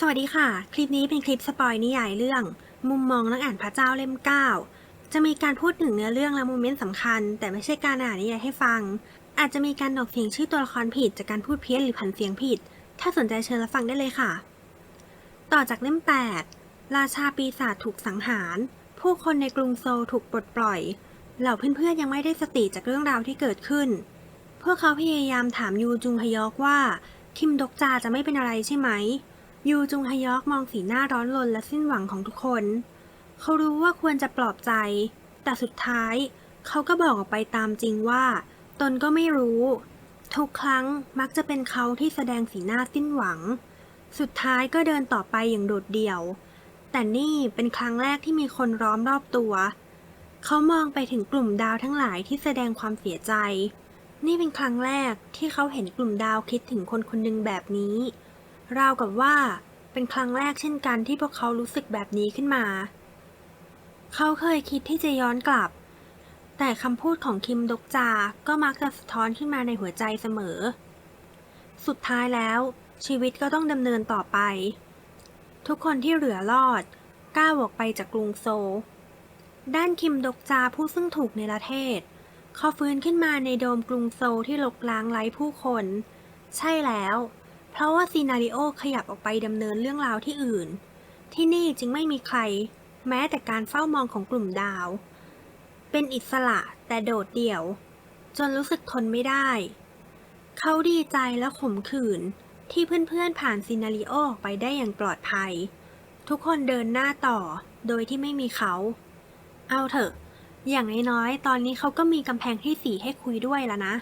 สวัสดีค่ะ คลิปนี้เป็นคลิปสปอยนิยายเรื่อง มุมมองนักอ่านพระเจ้าเล่ม 9 จะมีการพูดถึงเนื้อเรื่องและโมเมนต์สำคัญ แต่ไม่ใช่การอ่านนิยายให้ฟัง อาจจะมีการดอกเสียงชื่อตัวละครผิดจากการพูดเพี้ยนหรือผันเสียงผิด ถ้าสนใจเชิญรับฟังได้เลยค่ะ ต่อจากเล่ม 8 ราชาปีศาจถูกสังหาร ผู้คนในกรุงโซลถูกปลดปล่อย เหล่าเพื่อนๆยังไม่ได้สติจากเรื่องราวที่เกิดขึ้น พวกเขาพยายามถามยูจุงฮยอกว่า คิมดกจาจะไม่เป็นอะไรใช่ไหม ยูจุงฮยอกมองสีหน้าร้อนรนและสิ้นหวังของทุกคน เขารู้ว่าควรจะปลอบใจ แต่สุดท้ายเขาก็บอกออกไปตามจริงว่า ตนก็ไม่รู้ ทุกครั้งมักจะเป็นเขาที่แสดงสีหน้าสิ้นหวัง สุดท้ายก็เดินต่อไปอย่างโดดเดี่ยว แต่นี่เป็นครั้งแรกที่มีคนล้อมรอบตัว เขามองไปถึงกลุ่มดาวทั้งหลายที่แสดงความเสียใจ นี่เป็นครั้งแรกที่เขาเห็นกลุ่มดาวคิดถึงคนคนหนึ่งแบบนี้ ราวกับว่าเป็นครั้งแรกเช่นกันที่พวกเขารู้สึกแบบนี้ขึ้นมา เขาเคยคิดที่จะย้อนกลับ แต่คำพูดของคิมดกจาก็มักจะสะท้อนขึ้นมาในหัวใจเสมอ สุดท้ายแล้ว ชีวิตก็ต้องดำเนินต่อไป ทุกคนที่เหลือรอดก้าวออกไปจากกรุงโซลด้านคิมดกจาผู้ซึ่งถูกในประเทศ เขาฟื้นขึ้นมาในโดมกรุงโซลที่ลกล้างไร้ผู้คน ใช่แล้ว ราะว่าซีนาริโอขยับออกไปดำเนินเรื่องราวที่อื่น ที่นี่จึงไม่มีใคร แม้แต่การเฝ้ามองของกลุ่มดาว เป็นอิสระแต่โดดเดี่ยว จนรู้สึกทนไม่ได้ เขาดีใจและขมขื่นที่เพื่อนๆผ่านซีนาริโอออกไปได้อย่างปลอดภัย ทุกคนเดินหน้าต่อโดยที่ไม่มีเขา เอาเถอะ อย่างน้อยๆ ตอนนี้เขาก็มีกำแพงที่สีให้คุยด้วยแล้วนะ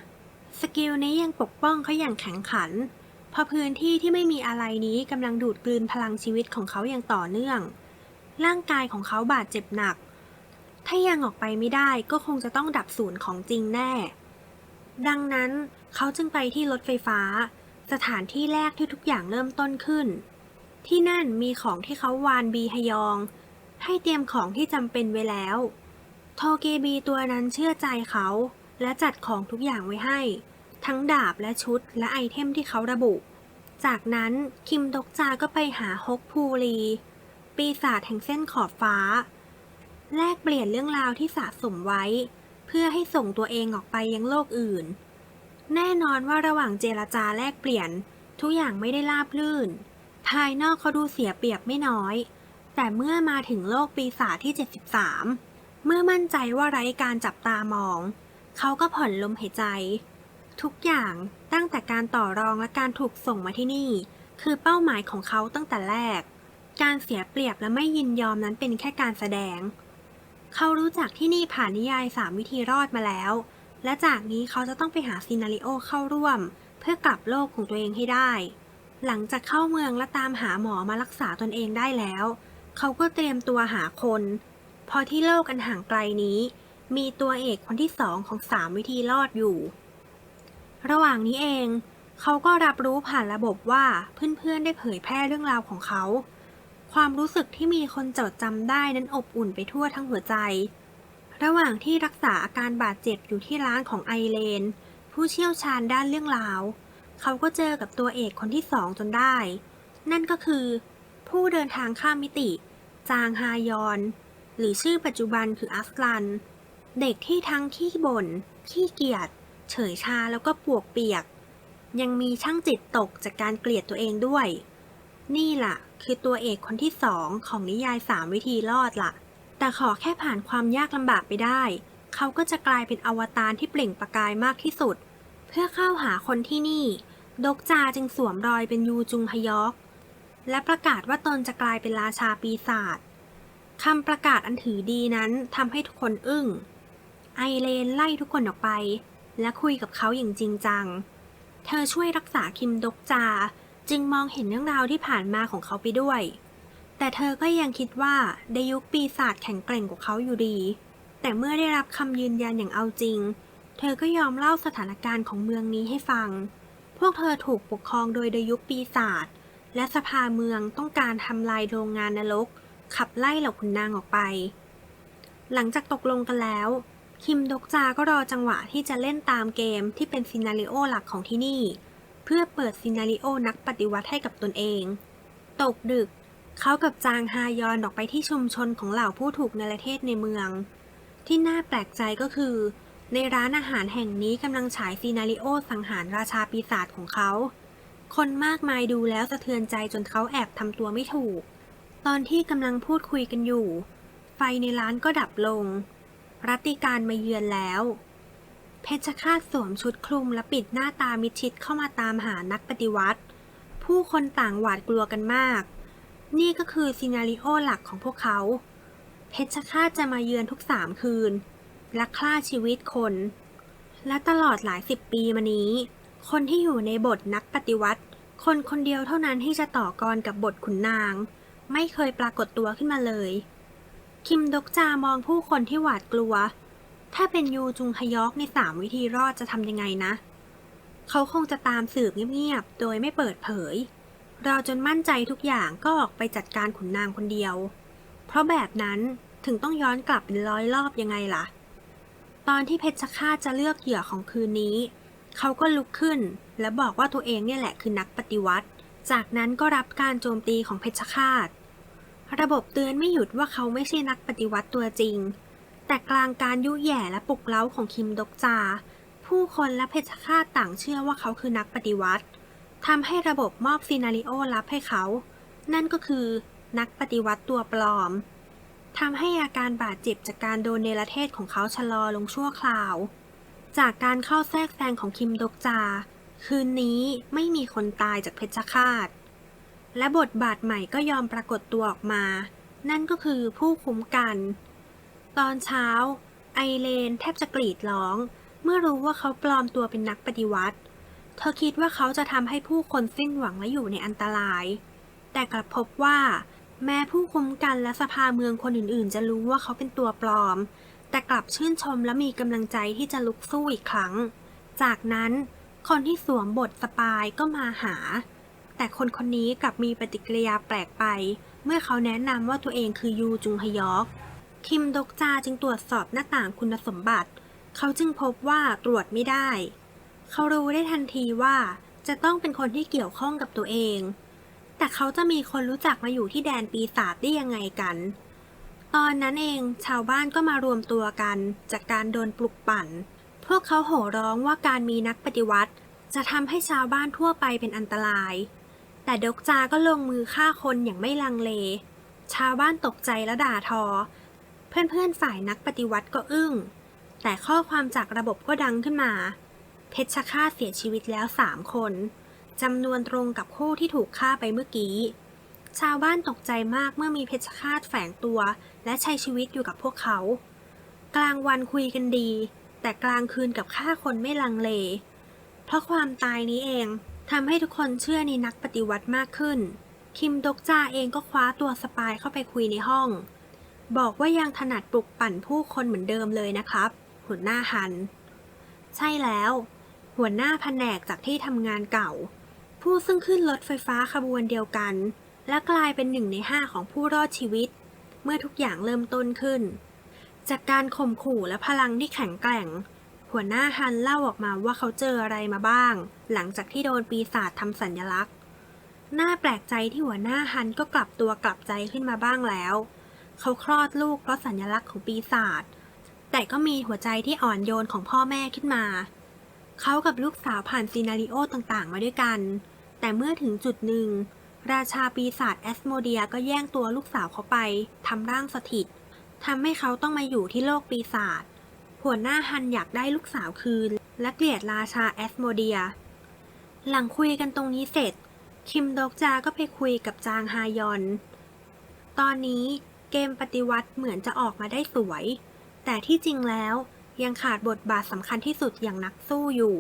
สกิลนี้ยังปกป้องเขาอย่างแข็งขัน พราะพื้นที่ที่ไม่มีอะไรนี้กำลังดูดกลืนพลังชีวิตของเขาอย่างต่อเนื่อง ร่างกายของเขาบาดเจ็บหนัก ถ้ายังออกไปไม่ได้ก็คงจะต้องดับศูนย์ของจริงแน่ ดังนั้นเขาจึงไปที่รถไฟฟ้า สถานที่แรกที่ทุกอย่างเริ่มต้นขึ้น ที่นั่นมีของที่เขาวานบีฮยอง ให้เตรียมของที่จำเป็นไว้แล้ว โทเกบีตัวนั้นเชื่อใจเขาและจัดของทุกอย่างไว้ให้ ทั้งดาบและชุดและไอเทมที่เขาระบุ จากนั้นคิมดกจาก็ไปหาฮกพูรี ปีศาจแห่งเส้นขอบฟ้า แลกเปลี่ยนเรื่องราวที่สะสมไว้ เพื่อให้ส่งตัวเองออกไปยังโลกอื่น แน่นอนว่าระหว่างเจรจาแลกเปลี่ยน ทุกอย่างไม่ได้ราบรื่น ภายนอกเขาดูเสียเปรียบไม่น้อย แต่เมื่อมาถึงโลกปีศาจที่ 73 เมื่อมั่นใจว่าไร้การจับตามอง เขาก็ผ่อนลมหายใจ ทุกอย่างตั้งแต่การต่อรองและการถูกส่งมาที่นี่ คือเป้าหมายของเขาตั้งแต่แรก การเสียเปรียบและไม่ยินยอมนั้นเป็นแค่การแสดง เขารู้จักที่นี่ผ่านนิยายสามวิธีรอดมาแล้ว และจากนี้เขาจะต้องไปหาซีนาริโอเข้าร่วม เพื่อกลับโลกของตัวเองให้ได้ หลังจากเข้าเมืองและตามหาหมอมารักษาตนเองได้แล้ว เขาก็เตรียมตัวหาคน พอที่โลกอันห่างไกลนี้ มีตัวเอกคนที่สองของสามวิธีรอดอยู่ ระหว่างนี้เองเขาก็รับรู้ผ่านระบบว่าเพื่อนๆได้เผยแพร่เรื่องราวของเขา ความรู้สึกที่มีคนจดจำได้นั้นอบอุ่นไปทั่วทั้งหัวใจ ระหว่างที่รักษาอาการบาดเจ็บอยู่ที่ร้านของไอเลน ผู้เชี่ยวชาญด้านเรื่องราว เขาก็เจอกับตัวเอกคนที่สองจนได้ นั่นก็คือ ผู้เดินทางข้ามมิติ จางฮายอน หรือชื่อปัจจุบันคืออัสลัน เด็กที่ทั้งขี้บ่นขี้เกียจ เฉยชาแล้วก็ปวกเปียก ยังมีช่างจิตตกจากการเกลียดตัวเองด้วย นี่ล่ะ คือตัวเอกคนที่สองของนิยายสามวิธีรอดล่ะ แต่ขอแค่ผ่านความยากลำบากไปได้ เขาก็จะกลายเป็นอวตารที่เปล่งประกายมากที่สุด เพื่อเข้าหาคนที่นี่ ดกจาจึงสวมรอยเป็นยูจุงฮยอก และประกาศว่าตนจะกลายเป็นราชาปีศาจคำประกาศอันถือดีนั้นทำให้ทุกคนอึ้ง ไอเลนไล่ทุกคนออกไป และคุยกับเขาอย่างจริงจัง เธอช่วยรักษาคิมดกจา จึงมองเห็นเรื่องราวที่ผ่านมาของเขาไปด้วย แต่เธอก็ยังคิดว่าในยุคปีศาจแข็งแกร่งกว่าเขาอยู่ดี แต่เมื่อได้รับคำยืนยันอย่างเอาจริง เธอก็ยอมเล่าสถานการณ์ของเมืองนี้ให้ฟัง พวกเธอถูกปกครองโดยดยุคปีศาจและสภาเมืองต้องการทำลายโรงงานนรกขับไล่เหล่าขุนนางออกไป หลังจากตกลงกันแล้ว คิมดกจาก็รอจังหวะที่จะเล่นตามเกมที่เป็นซีนาริโอหลักของที่นี่ เพื่อเปิดซีนาริโอนักปฏิวัติให้กับตนเอง ตกดึก เขากับจางฮายอนออกไปที่ชุมชนของเหล่าผู้ถูกในประเทศในเมือง ที่น่าแปลกใจก็คือ ในร้านอาหารแห่งนี้กำลังฉายซีนาริโอสังหารราชาปีศาจของเขา คนมากมายดูแล้วสะเทือนใจจนเขาแอบทำตัวไม่ถูก ตอนที่กำลังพูดคุยกันอยู่ ไฟในร้านก็ดับลง รัตติการมาเยือนแล้ว เพชฌฆาตสวมชุดคลุมและปิดหน้าตามิดชิดเข้ามาตามหานักปฏิวัติ ผู้คนต่างหวาดกลัวกันมาก นี่ก็คือซีนาริโอหลักของพวกเขา เพชฌฆาตจะมาเยือนทุกสามคืน และฆ่าชีวิตคน และตลอดหลายสิบปีมานี้ คนที่อยู่ในบทนักปฏิวัติ คนคนเดียวเท่านั้นที่จะต่อกรกับบทขุนนาง ไม่เคยปรากฏตัวขึ้นมาเลย คิมดกจามองผู้คนที่หวาดกลัว ถ้าเป็นยูจุงฮยอกในสามวิธีรอดจะทำยังไงนะ เขาคงจะตามสืบเงียบๆ โดยไม่เปิดเผย เราจนมั่นใจทุกอย่างก็ออกไปจัดการขุนนางคนเดียว เพราะแบบนั้นถึงต้องย้อนกลับเป็นร้อยรอบยังไงล่ะ ตอนที่เพชฌฆาตจะเลือกเหยื่อของคืนนี้ เขาก็ลุกขึ้น และบอกว่าตัวเองเนี่ยแหละคือนักปฏิวัติ จากนั้นก็รับการโจมตีของเพชฌฆาต ระบบเตือนไม่หยุดว่าเขาไม่ใช่นักปฏิวัติตัวจริง แต่กลางการยุแย่และปลุกเล้าของคิมดกจา ผู้คนและเพชฌฆาตต่างเชื่อว่าเขาคือนักปฏิวัติทำให้ระบบมอบซีนาริโอลับให้เขา นั่นก็คือนักปฏิวัติตัวปลอมทำให้อาการบาดเจ็บจากการโดนเนรเทศของเขาชะลอลงชั่วคราว จากการเข้าแทรกแซงของคิมดกจา คืนนี้ไม่มีคนตายจากเพชฌฆาต และบทบาทใหม่ก็ยอมปรากฏตัวออกมา นั่นก็คือผู้คุ้มกัน ตอนเช้า ไอเลนแทบจะกรีดร้อง เมื่อรู้ว่าเขาปลอมตัวเป็นนักปฏิวัติ เธอคิดว่าเขาจะทำให้ผู้คนสิ้นหวังและอยู่ในอันตราย แต่กลับพบว่า แม้ผู้คุ้มกันและสภาเมืองคนอื่นๆ จะรู้ว่าเขาเป็นตัวปลอม แต่กลับชื่นชมและมีกำลังใจที่จะลุกสู้อีกครั้ง จากนั้นคนที่สวมบทสปายก็มาหา แต่คนคนนี้กลับมีปฏิกิริยาแปลกไป เมื่อเขาแนะนำว่าตัวเองคือยูจุงฮยอก คิมดกจาจึงตรวจสอบหน้าต่างคุณสมบัติ เขาจึงพบว่าตรวจไม่ได้ เขารู้ได้ทันทีว่าจะต้องเป็นคนที่เกี่ยวข้องกับตัวเอง แต่เขาจะมีคนรู้จักมาอยู่ที่แดนปีศาจได้ยังไงกัน ตอนนั้นเองชาวบ้านก็มารวมตัวกันจากการโดนปลุกปั่น พวกเขาโห่ร้องว่าการมีนักปฏิวัติ จะทำให้ชาวบ้านทั่วไปเป็นอันตราย แต่ดกจาก็ลงมือฆ่าคนอย่างไม่ลังเล ชาวบ้านตกใจและด่าทอ เพื่อนๆฝ่ายนักปฏิวัติก็อึ้ง แต่ข้อความจากระบบก็ดังขึ้นมา เพชฌฆาตเสียชีวิตแล้วสามคนจำนวนตรงกับคู่ที่ถูกฆ่าไปเมื่อกี้ ชาวบ้านตกใจมากเมื่อมีเพชฌฆาตแฝงตัว และใช้ชีวิตอยู่กับพวกเขา กลางวันคุยกันดี แต่กลางคืนกับฆ่าคนไม่ลังเล เพราะความตายนี้เอง ทำให้ทุกคนเชื่อในนักปฏิวัติมากขึ้น คิมดกจาเองก็คว้าตัวสปายเข้าไปคุยในห้อง บอกว่ายังถนัดปลุกปั่นผู้คนเหมือนเดิมเลยนะครับ หัวหน้าฮัน ใช่แล้ว หัวหน้าแผนกจากที่ทำงานเก่า ผู้ซึ่งขึ้นรถไฟฟ้าขบวนเดียวกัน และกลายเป็นหนึ่งในห้าของผู้รอดชีวิต เมื่อทุกอย่างเริ่มต้นขึ้น จากการข่มขู่และพลังที่แข็งแกร่ง หัวหน้าฮันเล่าออกมาว่าเขาเจออะไรมาบ้าง หลังจากที่โดนปีศาจทำสัญลักษณ์ น่าแปลกใจที่หัวหน้าฮันก็กลับตัวกลับใจขึ้นมาบ้างแล้ว เขาคลอดลูกเพราะสัญลักษณ์ของปีศาจ แต่ก็มีหัวใจที่อ่อนโยนของพ่อแม่ขึ้นมา เขากับลูกสาวผ่านซีนาริโอต่างๆ มาด้วยกัน แต่เมื่อถึงจุดหนึ่ง ราชาปีศาจแอสโมเดียก็แย่งตัวลูกสาวเขาไปทำร่างสถิตทำให้เขาต้องมาอยู่ที่โลกปีศาจ หัวหน้าฮันอยากได้ลูกสาวคืน และเกลียดราชาแอสโมเดีย หลังคุยกันตรงนี้เสร็จ คิมดกจาก็ไปคุยกับจางฮายอน ตอนนี้เกมปฏิวัติเหมือนจะออกมาได้สวย แต่ที่จริงแล้วยังขาดบทบาทสำคัญที่สุดอย่างนักสู้อยู่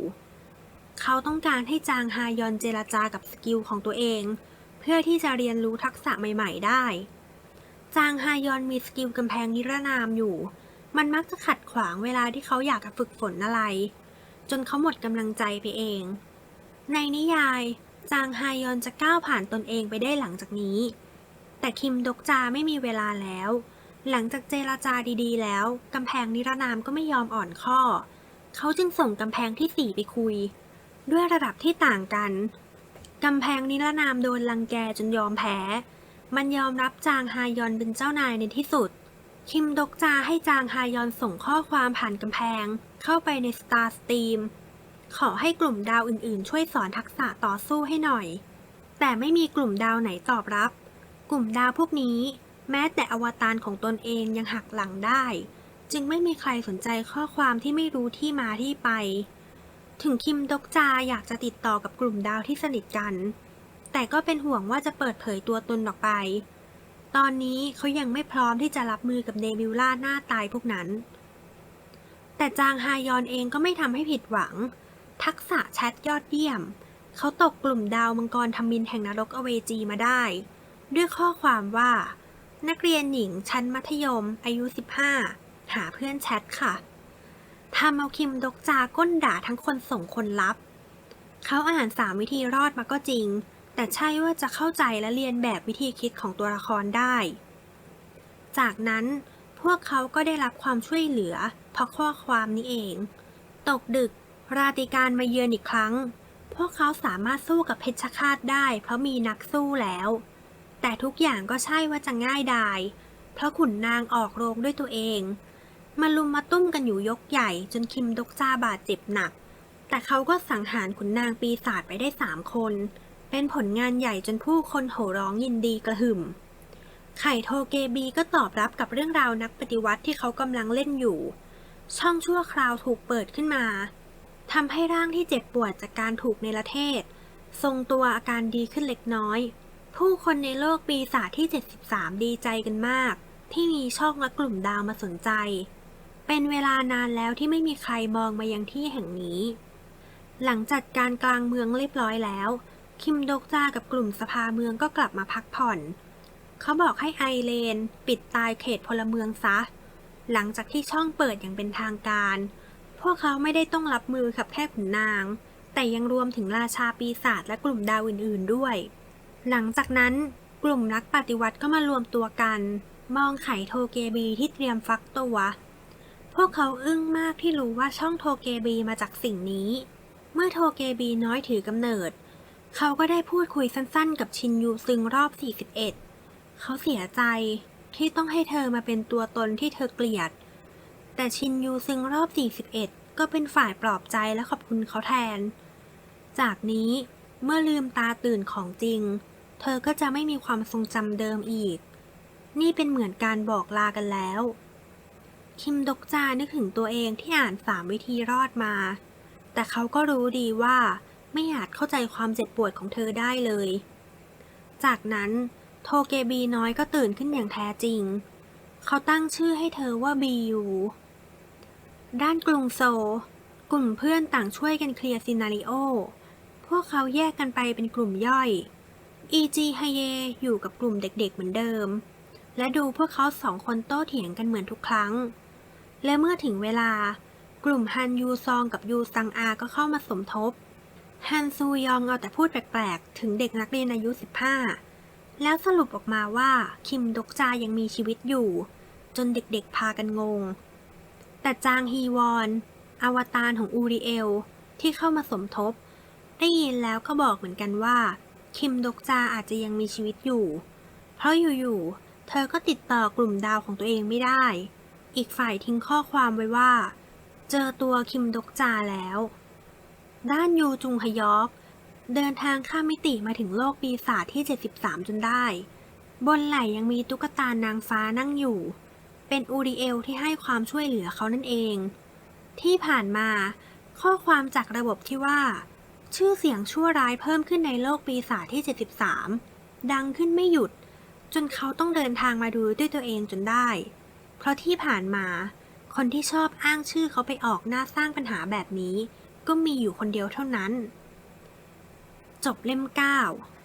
เขาต้องการให้จางฮายอนเจรจากับสกิลของตัวเอง เพื่อที่จะเรียนรู้ทักษะใหม่ ๆ ได้ จางฮายอนมีสกิลกำแพงนิรนามอยู่ มันมักจะขัดขวางเวลาที่เขาอยากจะฝึกฝนอะไร จนเขาหมดกำลังใจไปเอง ในนิยาย จางฮายอนจะก้าวผ่านตนเองไปได้หลังจากนี้ แต่คิมดกจาไม่มีเวลาแล้ว หลังจากเจราจาดีๆ แล้วกำแพงนิรนามก็ไม่ยอมอ่อนข้อ เขาจึงส่งกำแพงที่สี่ไปคุย ด้วยระดับที่ต่างกันกำแพงนิรนามโดนลังแกจนยอมแพ้ มันยอมรับจางฮายอนเป็นเจ้านายในที่สุด คิมดกจาให้จางฮายอนส่งข้อความผ่านกำแพง เข้าไปใน Star Steam ขอให้กลุ่มดาวอื่นๆ ช่วยสอนทักษะต่อสู้ให้หน่อย แต่ไม่มีกลุ่มดาวไหนตอบรับ กลุ่มดาวพวกนี้ แม้แต่อวตารของตนเองยังหักหลังได้ จึงไม่มีใครสนใจข้อความที่ไม่รู้ที่มาที่ไป ถึงคิมดกจาอยากจะติดต่อกับกลุ่มดาวที่สนิทกัน แต่ก็เป็นห่วงว่าจะเปิดเผยตัวตนออกไป ตอนนี้เขายังไม่พร้อมที่จะรับมือกับเนบิวล่าหน้าตายพวกนั้น แต่จางฮายอนเองก็ไม่ทำให้ผิดหวัง ทักษะแชทยอดเยี่ยม เขาตกกลุ่มดาวมังกรทำมินแห่งนรกอเวจีมาได้ ด้วยข้อความว่า นักเรียนหญิงชั้นมัธยม อายุ 15 หาเพื่อนแชทค่ะทำเอาคิมดกจาก้นด่าทั้งคนส่งคนรับ เขาอ่านสามวิธีรอดมาก็จริง แต่ใช่ว่าจะเข้าใจและเรียนแบบวิธีคิดของตัวละครได้ จากนั้นพวกเขาก็ได้รับความช่วยเหลือเพราะข้อความนี้เอง ตกดึก ราติการมาเยือนอีกครั้ง พวกเขาสามารถสู้กับเพชฌฆาตได้ เพราะมีนักสู้แล้ว แต่ทุกอย่างก็ใช่ว่าจะง่ายดาย เพราะขุนนางออกโรงด้วยตัวเองมาลุมมาตุ้มกันอยู่ยกใหญ่จนคิมดกจาบาดเจ็บหนัก แต่เขาก็สังหารขุนนางปีศาจไปได้สามคน เป็นผลงานใหญ่จนผู้คนโห่ร้องยินดีกระหึ่ม ไข่โทเกบีก็ตอบรับกับเรื่องราวนักปฏิวัติที่เขากำลังเล่นอยู่ ช่องชั่วคราวถูกเปิดขึ้นมาทำให้ร่างที่เจ็บปวดจากการถูกในประเทศ ทรงตัวอาการดีขึ้นเล็กน้อย ผู้คนในโลกปีศาจที่ 73 ดีใจกันมาก ที่มีช่องและกลุ่มดาวมาสนใจ เป็นเวลานานแล้วที่ไม่มีใครมองมายังที่แห่งนี้ หลังจัดการกลางเมืองเรียบร้อยแล้ว คิมดกจากับกลุ่มสภาเมืองก็กลับมาพักผ่อน เขาบอกให้ไอเลน ปิดตายเขตพลเมืองซะ หลังจากที่ช่องเปิดอย่างเป็นทางการ พวกเขาไม่ได้ต้องรับมือกับแค่ขุนนาง แต่ยังรวมถึงราชาปีศาจและกลุ่มดาวอื่นๆด้วย หลังจากนั้นกลุ่มนักปฏิวัติก็มารวมตัวกัน มองไข่โทเกบีที่เตรียมฟักตัวพวกเขาอึ้งมากที่รู้ว่าช่องโทเกบีมาจากสิ่งนี้ เมื่อโทเกบีน้อยถือกำเนิด เขาก็ได้พูดคุยสั้นๆ กับชินยูซึงรอบ 41 เขาเสียใจที่ต้องให้เธอมาเป็นตัวตนที่เธอเกลียด แต่ชินยูซึงรอบ 41 ก็เป็นฝ่ายปลอบใจและขอบคุณเขาแทน จากนี้เมื่อลืมตาตื่นของจริง เธอก็จะไม่มีความทรงจำเดิมอีก นี่เป็นเหมือนการบอกลากันแล้ว คิมดกจานึกถึงตัวเองที่อ่านสามวิธีรอดมา แต่เขาก็รู้ดีว่า ไม่อาจเข้าใจความเจ็บปวดของเธอได้เลย จากนั้นโทเกบีน้อยก็ตื่นขึ้นอย่างแท้จริง เขาตั้งชื่อให้เธอว่าบียูด้านกรุงโซลกลุ่มเพื่อนต่างช่วยกันเคลียร์ซีนาริโอ พวกเขาแยกกันไปเป็นกลุ่มย่อยอีจีฮเยอยู่กับกลุ่มเด็กๆเหมือนเดิม และดูพวกเขาสองคนโต้เถียงกันเหมือนทุกครั้ง และเมื่อถึงเวลากลุ่มฮันยูซองกับยูซังอาก็เข้ามาสมทบ ฮันซูยองเอาแต่พูดแปลกๆ ถึงเด็กนักเรียนอายุ 15 แล้วสรุปออกมาว่าคิมดกจายังมีชีวิตอยู่ จนเด็กๆพากันงง แต่จางฮีวอน อวตารของอูริเอล ที่เข้ามาสมทบ ได้ยินแล้วก็บอกเหมือนกันว่า คิมดกจาอาจจะยังมีชีวิตอยู่ เพราะอยู่ๆ เธอก็ติดต่อกลุ่มดาวของตัวเองไม่ได้ อีกฝ่ายทิ้งข้อความไว้ว่า เจอตัวคิมดกจาแล้ว ด้านยูจุงฮยอกเดินทางข้ามมิติมาถึงโลกปีศาจที่ 73 จนได้ บนไหล่ยังมีตุ๊กตานางฟ้านั่งอยู่ เป็นอูริเอลที่ให้ความช่วยเหลือเขานั่นเอง ที่ผ่านมาข้อความจากระบบที่ว่า ชื่อเสียงชั่วร้ายเพิ่มขึ้นในโลกปีศาจที่ 73 ดังขึ้นไม่หยุด จนเขาต้องเดินทางมาดูด้วยตัวเองจนได้ เพราะที่ผ่านมา คนที่ชอบอ้างชื่อเขาไปออกหน้าสร้างปัญหาแบบนี้ ก็มีอยู่คนเดียวเท่านั้น จบเล่ม 9